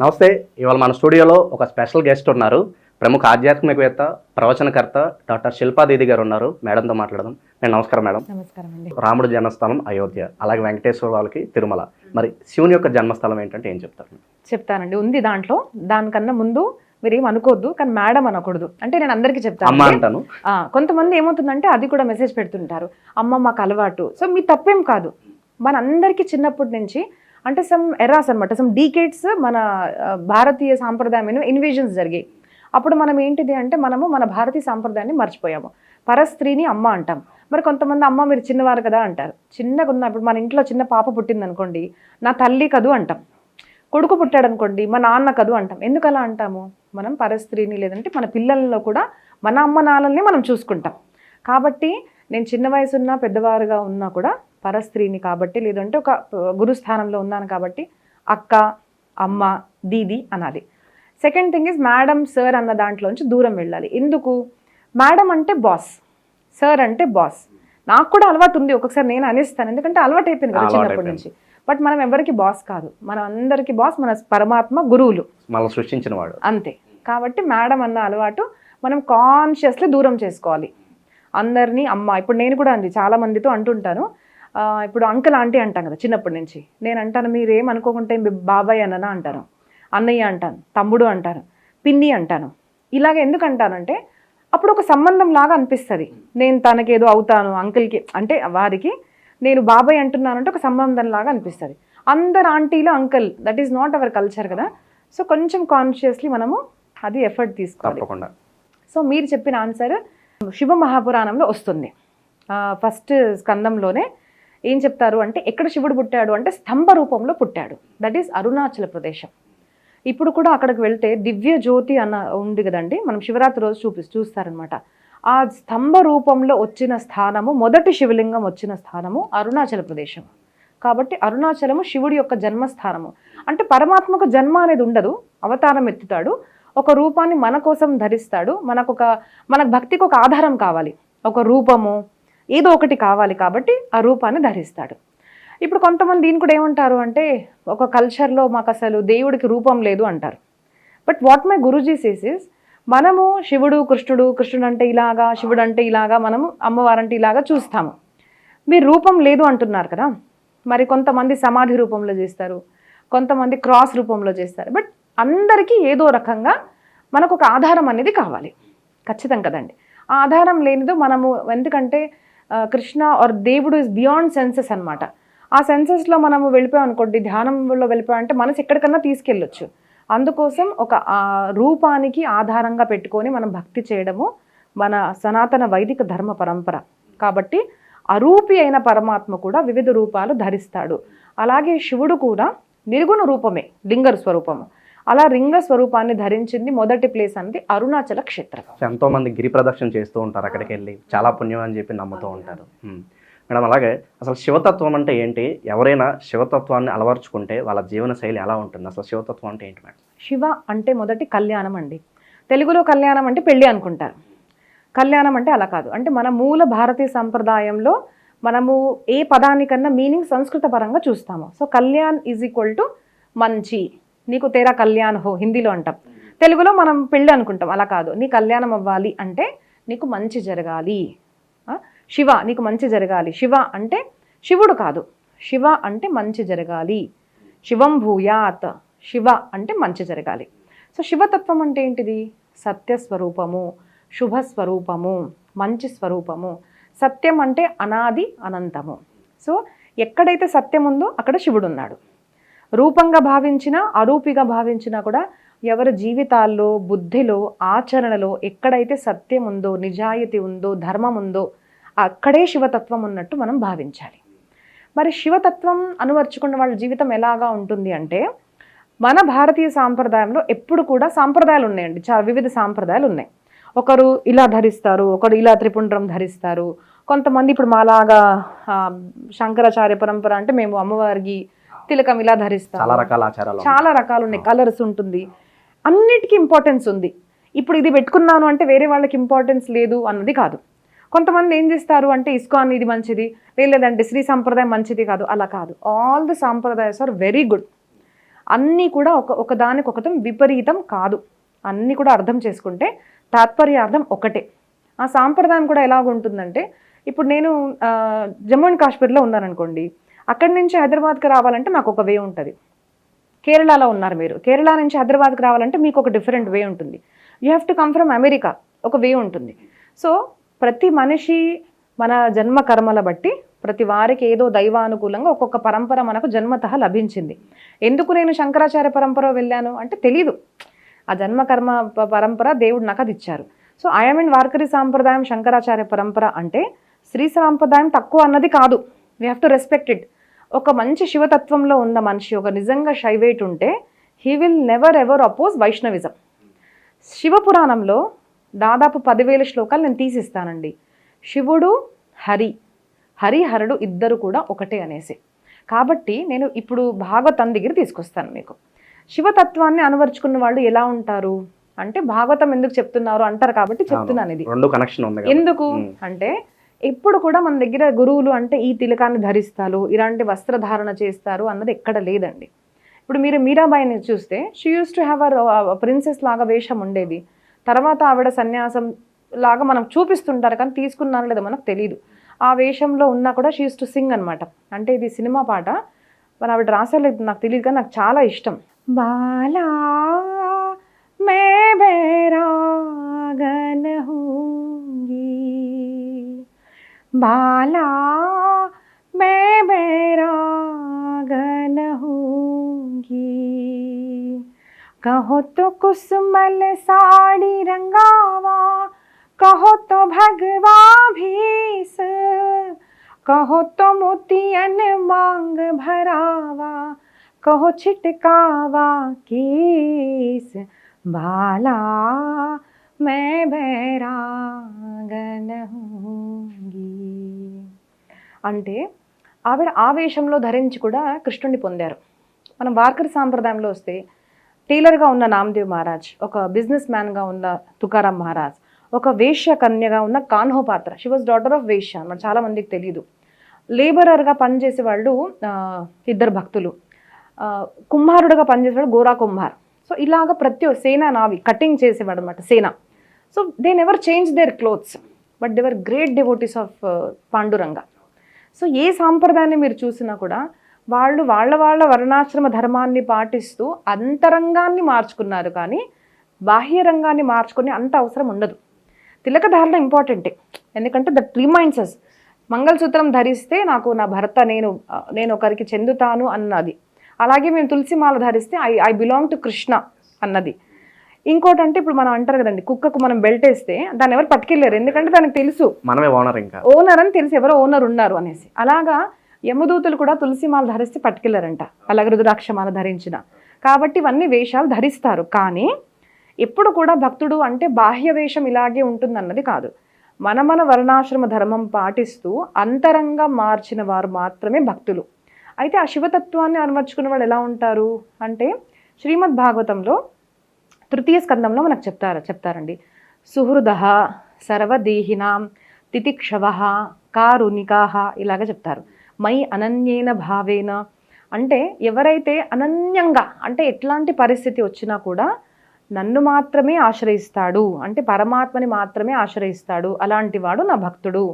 నమస్తే ఇవాళ మన స్టూడియోలో ఒక స్పెషల్ గెస్ట్ ఉన్నారు. ప్రముఖ ఆధ్యాత్మికవేత్త ప్రవచనకర్త డాక్టర్ శిల్పా దీది గారు ఉన్నారు. మేడంతో మాట్లాడదాం. నేను నమస్కారం మేడం. నమస్కారం అండి. రాముడి జన్మస్థానం అయోధ్య అలాగే వెంకటేశ్వర వాళ్ళకి తిరుమల. మరి శివుని యొక్క జన్మస్థలం ఏంటంటే ఏం చెప్తారు? చెప్తానండి. ఉంది దాంట్లో. దానికన్నా ముందు మీరు ఏం అనుకోవద్దు కానీ మేడం అనకూడదు. అంటే నేను అందరికీ అమ్మ చెప్తాను అంటాను. కొంతమంది ఏమవుతుందంటే అది కూడా మెసేజ్ పెడుతుంటారు. అమ్మ మాకు అలవాటు. సో మీ తప్పేం కాదు. మన అందరికీ చిన్నప్పటి నుంచి అంటే సమ్ ఎరాస్ అనమాట సమ్ డీకేట్స్ మన భారతీయ సాంప్రదాయం ఇన్వేజన్స్ జరిగాయి. అప్పుడు మనం ఏంటిది అంటే మనము మన భారతీయ సాంప్రదాయాన్ని మర్చిపోయాము. పరస్త్రీని అమ్మ అంటాం. మరి కొంతమంది అమ్మ మీరు చిన్నవారు కదా అంటారు. చిన్నగా ఉన్నప్పుడు మన ఇంట్లో చిన్న పాప పుట్టింది అనుకోండి నా తల్లి కదు అంటాం. కొడుకు పుట్టాడు అనుకోండి మా నాన్న కదు అంటాం. ఎందుకు అలా అంటాము? మనం పరస్త్రీని లేదంటే మన పిల్లల్లో కూడా మన అమ్మ నాన్నల్ని మనం చూసుకుంటాం. కాబట్టి నేను చిన్న వయసున్నా పెద్దవారుగా ఉన్నా కూడా పరస్త్రీని కాబట్టి లేదంటే ఒక గురుస్థానంలో ఉన్నాను కాబట్టి అక్క అమ్మ దీది అనాలి. Second thing is madam sir అన్న దాంట్లోంచి దూరం వెళ్ళాలి. ఎందుకు? మేడం అంటే బాస్ సార్ అంటే బాస్ నాకు కూడా అలవాటు ఉంది. ఒక్కొక్కసారి నేను అనేస్తాను. ఎందుకంటే అలవాటు అయిపోయింది కదా చిన్నప్పటి. నుంచి. బట్ మనం ఎవరికి బాస్ కాదు. మనం అందరికి బాస్ మన పరమాత్మ గురువులు. మనల్ని సృష్టించిన వాడు. అంతే. కాబట్టి మేడం అన్న అలవాటు మనం కాన్షియస్లీ దూరం చేసుకోవాలి. అందరినీ అమ్మ ఇప్పుడు నేను కూడా అండి చాలా మందితో అంటుంటాను. ఇప్పుడు అంకుల్ ఆంటీ అంటాం కదా చిన్నప్పటి నుంచి. నేను అంటాను మీరు ఏం అనుకోకుంటే మీ బాబాయ్ అన్ననా? అంటాను అన్నయ్య అంటాను. తమ్ముడు అంటాను పిన్ని అంటాను. ఇలాగ ఎందుకు అంటానంటే అప్పుడు ఒక సంబంధం లాగా అనిపిస్తుంది. నేను తనకేదో అవుతాను అంకుల్కి అంటే వారికి నేను బాబాయ్ అంటున్నానంటే ఒక సంబంధం లాగా అనిపిస్తుంది. అందరు ఆంటీలు uncle that is not our culture కదా. సో కొంచెం కాన్షియస్లీ మనము అది ఎఫర్ట్ తీసుకోవాలి. సో మీరు చెప్పిన ఆన్సర్ శివ మహాపురాణంలో వస్తుంది. ఫస్ట్ స్కందంలోనే ఏం చెప్తారు అంటే ఎక్కడ శివుడు పుట్టాడు అంటే స్తంభ రూపంలో పుట్టాడు. దట్ ఈస్ అరుణాచల ప్రదేశం. ఇప్పుడు కూడా అక్కడికి వెళ్తే దివ్య జ్యోతి అన్న ఉంది కదండి మనం శివరాత్రి రోజు చూపి చూస్తారనమాట ఆ స్తంభ రూపంలో వచ్చిన స్థానము మొదటి శివలింగం వచ్చిన స్థానము అరుణాచల ప్రదేశం. కాబట్టి అరుణాచలము శివుడి యొక్క జన్మస్థానము. అంటే పరమాత్మకు జన్మ అనేది ఉండదు అవతారం ఎత్తుతాడు ఒక రూపాన్ని మన కోసం ధరిస్తాడు మనకు ఒక మనకు భక్తికి ఒక ఆధారం కావాలి. ఒక రూపము ఏదో ఒకటి కావాలి కాబట్టి ఆ రూపాన్ని ధరిస్తాడు. ఇప్పుడు కొంతమంది దీని కూడా ఏమంటారు అంటే ఒక కల్చర్లో మాకు అసలు దేవుడికి రూపం లేదు అంటారు. But what my guruji says is మనము శివుడు కృష్ణుడు కృష్ణుడు అంటే ఇలాగా శివుడు అంటే ఇలాగా మనము అమ్మవారంటే ఇలాగా చూస్తాము. మీరు రూపం లేదు అంటున్నారు కదా? మరి కొంతమంది సమాధి రూపంలో చేస్తారు కొంతమంది క్రాస్ రూపంలో చేస్తారు. బట్ అందరికీ ఏదో రకంగా మనకు ఒక ఆధారం అనేది కావాలి. ఖచ్చితం కదండి. ఆ ఆధారం లేనిదో మనము ఎందుకంటే కృష్ణ ఆర్ దేవుడు ఇస్ బియాండ్ సెన్సెస్ అనమాట ఆ సెన్సెస్లో మనము వెళ్ళిపోయాం అనుకోండి ధ్యానంలో వెళ్ళిపోయామంటే మనసు ఎక్కడికన్నా తీసుకెళ్ళొచ్చు. అందుకోసం ఒక రూపానికి ఆధారంగా పెట్టుకొని మనం భక్తి చేయడము మన సనాతన వైదిక ధర్మ పరంపర. కాబట్టి అరూపి అయిన పరమాత్మ కూడా వివిధ రూపాలు ధరిస్తాడు. అలాగే శివుడు కూడా నిర్గుణ రూపమే లింగర్ స్వరూపము. అలా లింగ స్వరూపాన్ని ధరించింది మొదటి ప్లేస్ అనేది అరుణాచల క్షేత్రం ఎంతో మంది గిరి ప్రదక్షిణ చేస్తూ ఉంటారు అక్కడికి వెళ్ళి. చాలా పుణ్యం అని చెప్పి నమ్ముతూ ఉంటారు. మేడం అలాగే అసలు శివతత్వం అంటే ఏంటి? ఎవరైనా శివతత్వాన్ని అలవర్చుకుంటే వాళ్ళ జీవన శైలి ఎలా ఉంటుంది? అసలు శివతత్వం అంటే ఏంటి మేడం? శివ అంటే మొదటి కళ్యాణం అండి. తెలుగులో కళ్యాణం అంటే పెళ్ళి అనుకుంటారు. కళ్యాణం అంటే అలా కాదు. అంటే మన మూల భారతీయ సంప్రదాయంలో మనము ఏ పదానికన్నా మీనింగ్ సంస్కృత పరంగా చూస్తాము. So kalyan is equal to మంచి. నీకు తేరా కళ్యాణ్ హో హిందీలో అంటాం. తెలుగులో మనం పెళ్ళి అనుకుంటాం అలా కాదు. నీ కళ్యాణం అవ్వాలి అంటే నీకు మంచి జరగాలి. శివ నీకు మంచి జరగాలి. శివ అంటే శివుడు కాదు. శివ అంటే మంచి జరగాలి. శివం భూయాత్. శివ అంటే మంచి జరగాలి. సో శివతత్వం అంటే ఏంటిది? సత్యస్వరూపము శుభస్వరూపము మంచి స్వరూపము. సత్యం అంటే అనాది అనంతము. సో ఎక్కడైతే సత్యం ఉందో అక్కడ శివుడు ఉన్నాడు రూపంగా భావించినా అరూపిగా భావించినా కూడా ఎవరి జీవితాల్లో బుద్ధిలో ఆచరణలో ఎక్కడైతే సత్యం ఉందో నిజాయితీ ఉందో ధర్మం ఉందో అక్కడే శివతత్వం ఉన్నట్టు మనం భావించాలి. మరి శివతత్వం అనువర్చుకున్న వాళ్ళ జీవితం ఎలాగా ఉంటుంది అంటే మన భారతీయ సాంప్రదాయంలో ఎప్పుడు కూడా సాంప్రదాయాలు ఉన్నాయండి. చాలా వివిధ సాంప్రదాయాలు ఉన్నాయి. ఒకరు ఇలా ధరిస్తారు ఒకరు ఇలా త్రిపుండ్రం ధరిస్తారు. కొంతమంది ఇప్పుడు మాలాగా శంకరాచార్య పరంపర అంటే మేము అమ్మవారికి తిలకం ఇలా ధరిస్తాం చాలా రకాల ఆచారాలు చాలా రకాలు ఉన్నాయి. కలర్స్ ఉంటుంది. అన్నిటికీ ఇంపార్టెన్స్ ఉంది. ఇప్పుడు ఇది పెట్టుకున్నాను అంటే వేరే వాళ్ళకి ఇంపార్టెన్స్ లేదు అన్నది కాదు. కొంతమంది ఏం చేస్తారు అంటే ఇస్కాన్ ఇది మంచిది లేదంటే శ్రీ సంప్రదాయం మంచిది కాదు. అలా కాదు. ఆల్ ది సాంప్రదాయస్ ఆర్ వెరీ గుడ్ అన్నీ కూడా ఒక ఒకదానికొకతం విపరీతం కాదు. అన్నీ కూడా అర్థం చేసుకుంటే తాత్పర్యార్థం ఒకటే. ఆ సాంప్రదాయం కూడా ఎలాగుంటుందంటే ఇప్పుడు నేను జమ్మూ అండ్ కాశ్మీర్లో ఉన్నాననుకోండి అక్కడి నుంచి హైదరాబాద్కి రావాలంటే మాకు ఒక వే ఉంటుంది. కేరళలో ఉన్నారు మీరు. కేరళ నుంచి హైదరాబాద్కి రావాలంటే మీకు ఒక డిఫరెంట్ వే ఉంటుంది. You have to come from America ఒక వే ఉంటుంది. సో ప్రతి మనిషి మన జన్మ కర్మల బట్టి ప్రతి వారికి ఏదో దైవానుకూలంగా ఒక్కొక్క పరంపర మనకు జన్మత లభించింది. ఎందుకు నేను శంకరాచార్య పరంపర వెళ్ళాను? అంటే తెలీదు. ఆ జన్మ కర్మ పరంపర దేవుడు నాకు అది ఇచ్చారు. సో ఐఎమ్ ఇన్ వార్కరి సాంప్రదాయం శంకరాచార్య పరంపర అంటే స్త్రీ సాంప్రదాయం తక్కువ అన్నది కాదు. We have to respect it ఒక మంచి శివతత్వంలో ఉన్న మనిషి ఒక నిజంగా షైవేట్ ఉంటే he will never ever oppose Vaishnavism. శివపురాణంలో దాదాపు పదివేల శ్లోకాలు నేను తీసిస్తానండి. శివుడు హరి హరిహరుడు ఇద్దరు కూడా ఒకటే అనేసి. కాబట్టి నేను ఇప్పుడు భాగవతం దగ్గర తీసుకొస్తాను మీకు. శివతత్వాన్ని అనువర్చుకున్న వాళ్ళు ఎలా ఉంటారు? అంటే భాగవతం ఎందుకు చెప్తున్నారు? అంటారు కాబట్టి చెప్తున్నాను ఇది. ఎందుకు. అంటే ఎప్పుడు కూడా మన దగ్గర గురువులు అంటే ఈ తిలకాన్ని ధరిస్తారు ఇలాంటి వస్త్రధారణ చేస్తారు అన్నది ఎక్కడ లేదండి. ఇప్పుడు మీరు మీరాబాయిని చూస్తే she used to have her princess లాగా వేషం ఉండేది. తర్వాత ఆవిడ సన్యాసం లాగా మనం చూపిస్తుంటారు కానీ తీసుకున్నాను లేదో మనకు తెలియదు ఆ వేషంలో ఉన్నా కూడా షీ యూస్ టు సింగ్ అనమాట అంటే ఇది సినిమా పాట. మరి ఆవిడ రాసేలేదు నాకు తెలియదు కానీ నాకు చాలా ఇష్టం. బాలా మే బేరా बाला, मैं बैरागन होंगी। कहो तो कुसुमल साड़ी रंगावा, कहो तो भगवा भीस, कहो तो मोतियन मांग भरावा, कहो छिटकावा केस। बाला मैं बैरागन होंगी అంటే ఆవిడ ఆవేశంలో ధరించి కూడా కృష్ణుడిని పొందారు మనం వార్కరి సాంప్రదాయంలో వస్తే టైలర్గా ఉన్న నామదేవ్ మహారాజ్ ఒక బిజినెస్ మ్యాన్గా ఉన్న తుకారాం మహారాజ్ ఒక వేశ్య కన్యగా ఉన్న కాన్హో పాత్ర షీ వాజ్ డాటర్ ఆఫ్ వేశ్య మన చాలా మందికి తెలియదు లేబరర్గా పనిచేసే వాళ్ళు ఆ, ఇద్దరు భక్తులు ఆ, కుమ్హారుడుగా పనిచేసేవాడు గోరా కుమ్హార్ సో ఇలాగ ప్రతి ఒ- సేన నావి కటింగ్ చేసేవాడు అనమాట సేన So they never change their clothes but they were great devotees of Panduranga so ఏ సాంప్రదాయాన్ని మీరు చూసినా కూడా వాళ్ళు వాళ్ళ వాళ్ళ వర్ణాశ్రమ ధర్మాన్ని పాటిస్తూ అంతరంగాన్ని మార్చుకున్నారు కానీ బాహ్యరంగాన్ని మార్చుకునే అంత అవసరం ఉండదు. తిలకధారణ ఇంపార్టెంటే. ఎందుకంటే దట్ రిమైండ్స్ మంగళసూత్రం ధరిస్తే నాకు నా భర్త నేను నేను ఒకరికి చెందుతాను అన్నది. అలాగే మేము తులసిమాల ధరిస్తే I I belong to Krishna అన్నది. ఇంకోటి అంటే ఇప్పుడు మనం అంటారు కదండి కుక్కకు మనం బెల్ట్ వేస్తే దాన్ని ఎవరు పట్టుకెళ్ళారు ఎందుకంటే దానికి తెలుసు. మనమే ఓనర్ ఇంకా. ఓనర్ అని తెలిసి ఎవరో ఓనర్ ఉన్నారు అనేసి. అలాగా యమదూతులు కూడా తులసి మాల ధరిస్తే పట్టుకెళ్ళారంట అలాగే రుద్రాక్ష మాల ధరించిన. కాబట్టి ఇవన్నీ వేషాలు ధరిస్తారు. కానీ ఎప్పుడు కూడా భక్తుడు అంటే బాహ్య వేషం ఇలాగే ఉంటుందన్నది కాదు. మన మన వర్ణాశ్రమ ధర్మం పాటిస్తూ అంతరంగా మార్చిన వారు మాత్రమే భక్తులు. అయితే ఆ శివతత్వాన్ని అనువర్చుకున్న వాళ్ళు ఎలా ఉంటారు? అంటే శ్రీమద్ భాగవతంలో తృతీయ స్కందంలో మనకు చెప్తారు చెప్తారండి. సుహృద సర్వదేహినాం తితిక్షవ కారుణికాహ ఇలాగ చెప్తారు. మై అనన్యేన భావేన అంటే ఎవరైతే అనన్యంగా అంటే ఎట్లాంటి పరిస్థితి వచ్చినా కూడా నన్ను మాత్రమే ఆశ్రయిస్తాడు అంటే పరమాత్మని మాత్రమే ఆశ్రయిస్తాడు అలాంటి వాడు నా భక్తుడు.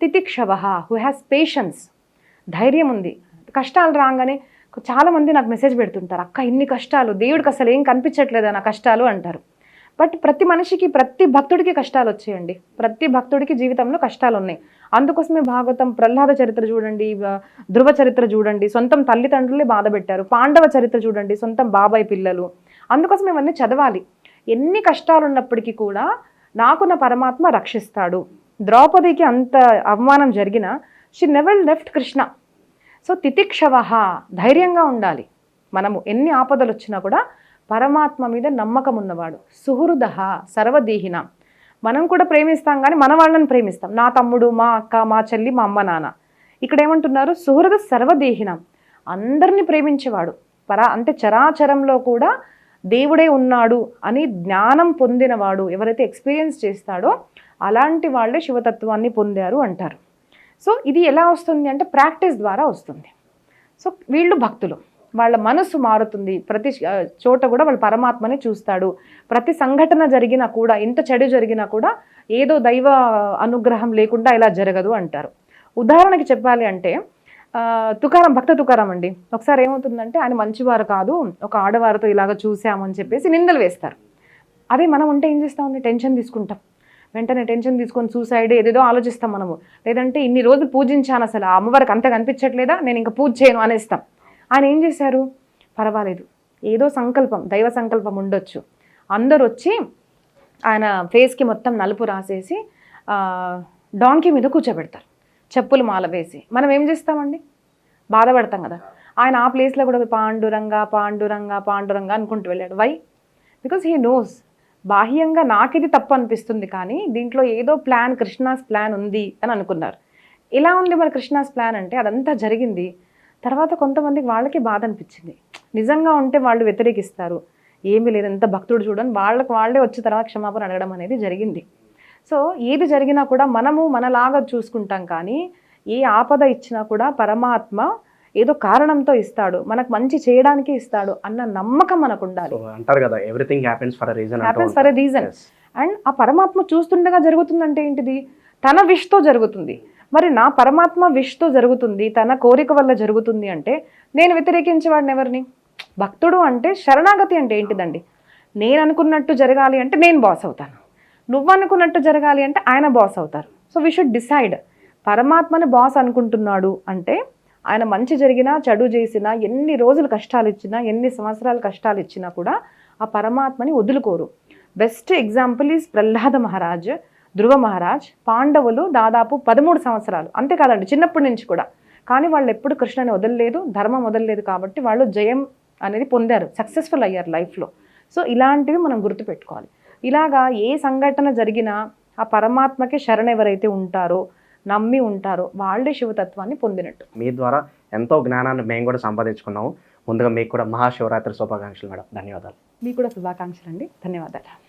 తితిక్షవ హూ హ్యాస్ పేషెన్స్ ధైర్యం ఉంది. కష్టాలు రాగానే చాలా మంది నాకు మెసేజ్ పెడుతుంటారు అక్క ఇన్ని కష్టాలు దేవుడికి అసలు ఏం కనిపించట్లేదు నా కష్టాలు? అంటారు. బట్ ప్రతి మనిషికి ప్రతి భక్తుడికి కష్టాలు వచ్చాయండి. ప్రతి భక్తుడికి జీవితంలో కష్టాలు ఉన్నాయి అందుకోసమే భాగవతం ప్రహ్లాద చరిత్ర చూడండి ధ్రువ చరిత్ర చూడండి సొంతం తల్లిదండ్రులే బాధ పెట్టారు. పాండవ చరిత్ర చూడండి సొంతం బాబాయ్ పిల్లలు. అందుకోసం ఇవన్నీ చదవాలి. ఎన్ని కష్టాలు ఉన్నప్పటికీ కూడా నాకు నా పరమాత్మ రక్షిస్తాడు. ద్రౌపదికి అంత అవమానం జరిగినా she never left Krishna so తితిక్షవ ధైర్యంగా ఉండాలి. మనము ఎన్ని ఆపదలు వచ్చినా కూడా పరమాత్మ మీద నమ్మకం ఉన్నవాడు సుహృద సర్వదేహిన. మనం కూడా ప్రేమిస్తాం కానీ మన వాళ్ళని ప్రేమిస్తాం. నా తమ్ముడు మా అక్క మా చెల్లి మా అమ్మ నాన్న. ఇక్కడ ఏమంటున్నారు సుహృద సర్వదేహినం. అందరినీ ప్రేమించేవాడు. పరా అంటే చరాచరంలో కూడా దేవుడే ఉన్నాడు అని జ్ఞానం పొందినవాడు ఎవరైతే ఎక్స్పీరియన్స్ చేస్తాడో అలాంటి వాళ్ళే శివతత్వాన్ని పొందారు అంటారు. సో ఇది ఎలా వస్తుంది అంటే ప్రాక్టీస్ ద్వారా వస్తుంది. సో వీళ్ళు భక్తులు. వాళ్ళ మనసు మారుతుంది. ప్రతి చోట కూడా వాళ్ళ పరమాత్మని చూస్తాడు. ప్రతి సంఘటన జరిగినా కూడా ఎంత చెడు జరిగినా కూడా ఏదో దైవ అనుగ్రహం లేకుండా ఇలా జరగదు అంటారు. ఉదాహరణకి చెప్పాలి అంటే తుకారం భక్త తుకారం అండి. ఒకసారి ఏమవుతుందంటే ఆయన మంచివారు కాదు ఒక ఆడవారితో ఇలాగ చూసామని చెప్పేసి నిందలు వేస్తారు. అదే మనం ఉంటే ఏం చేస్తామండి? టెన్షన్ తీసుకుంటాం. వెంటనే టెన్షన్ తీసుకొని సూసైడ్ ఏదేదో ఆలోచిస్తాం మనము. లేదంటే ఇన్ని రోజులు పూజించాను అసలు ఆ అమ్మవారికి అంత కనిపించట్లేదా? నేను ఇంకా పూజ చేయను అనేస్తాం. ఆయన ఏం చేశారు? పర్వాలేదు. ఏదో సంకల్పం దైవ సంకల్పం ఉండొచ్చు. అందరు వచ్చి ఆయన ఫేస్కి మొత్తం నలుపు రాసేసి డాంకీ మీద కూర్చోబెడతారు. చెప్పులు మాల వేసి. మనం ఏం చేస్తామండి? బాధపడతాం కదా. ఆయన ఆ ప్లేస్లో కూడా పాండురంగా పాండురంగా పాండురంగా అనుకుంటూ వెళ్ళాడు. వై బికాస్ హీ నోస్ బాహ్యంగా నాకు ఇది తప్పు అనిపిస్తుంది కానీ దీంట్లో ఏదో ప్లాన్ కృష్ణాస్ ప్లాన్ ఉంది అని అనుకున్నారు. ఇలా ఉంది మరి కృష్ణాస్ ప్లాన్ అంటే అదంతా జరిగింది. తర్వాత కొంతమందికి వాళ్ళకి బాధ అనిపించింది నిజంగా ఉంటే వాళ్ళు వ్యతిరేకిస్తారు. ఏమీ లేదు ఎంత భక్తుడు చూడని వాళ్ళకి వాళ్ళే వచ్చి తర్వాత క్షమాపణ అడగడం అనేది జరిగింది. సో ఏది జరిగినా కూడా మనము మనలాగా చూసుకుంటాం కానీ ఏ ఆపద ఇచ్చినా కూడా పరమాత్మ ఏదో కారణంతో ఇస్తాడు మనకు మంచి చేయడానికి ఇస్తాడు అన్న నమ్మకం మనకు ఉండాలి అంటారు కదా everything happens for reason happens for reason and ఆ పరమాత్మ చూస్తుండగా జరుగుతుందంటే ఏంటిది? తన విష్తో జరుగుతుంది. మరి నా పరమాత్మ విష్తో జరుగుతుంది తన కోరిక వల్ల జరుగుతుంది అంటే నేను వ్యతిరేకించేవాడిని ఎవరిని? భక్తుడు అంటే శరణాగతి అంటే ఏంటిదండి? నేను అనుకున్నట్టు జరగాలి అంటే నేను బాస్ అవుతాను. నువ్వు అనుకున్నట్టు జరగాలి అంటే ఆయన బాస్ అవుతారు. సో వీ షుడ్ డిసైడ్ పరమాత్మని బాస్ అనుకుంటున్నాడు అంటే ఆయన మంచి జరిగినా చెడు చేసినా ఎన్ని రోజులు కష్టాలు ఇచ్చినా ఎన్ని సంవత్సరాలు కష్టాలు ఇచ్చినా కూడా ఆ పరమాత్మని వదులుకోరు. Best example is Prahlada Maharaj Dhruva Maharaj పాండవులు దాదాపు పదమూడు సంవత్సరాలు. అంతేకాదండి చిన్నప్పటి నుంచి కూడా. కానీ వాళ్ళు ఎప్పుడు కృష్ణని వదలలేదు ధర్మం వదలలేదు కాబట్టి వాళ్ళు జయం అనేది పొందారు సక్సెస్ఫుల్ అయ్యారు లైఫ్లో. సో ఇలాంటివి మనం గుర్తుపెట్టుకోవాలి. ఇలాగా ఏ సంఘటన జరిగినా ఆ పరమాత్మకి శరణ ఎవరైతే ఉంటారో నమ్మి ఉంటారో. వాళ్ళే శివతత్వాన్ని పొందినట్టు. మీ ద్వారా ఎంతో జ్ఞానాన్ని మేము కూడా సంపాదించుకున్నాము. ముందుగా మీకు కూడా మహాశివరాత్రి శుభాకాంక్షలు మేడం. ధన్యవాదాలు. మీకు కూడా శుభాకాంక్షలు అండి. ధన్యవాదాలు.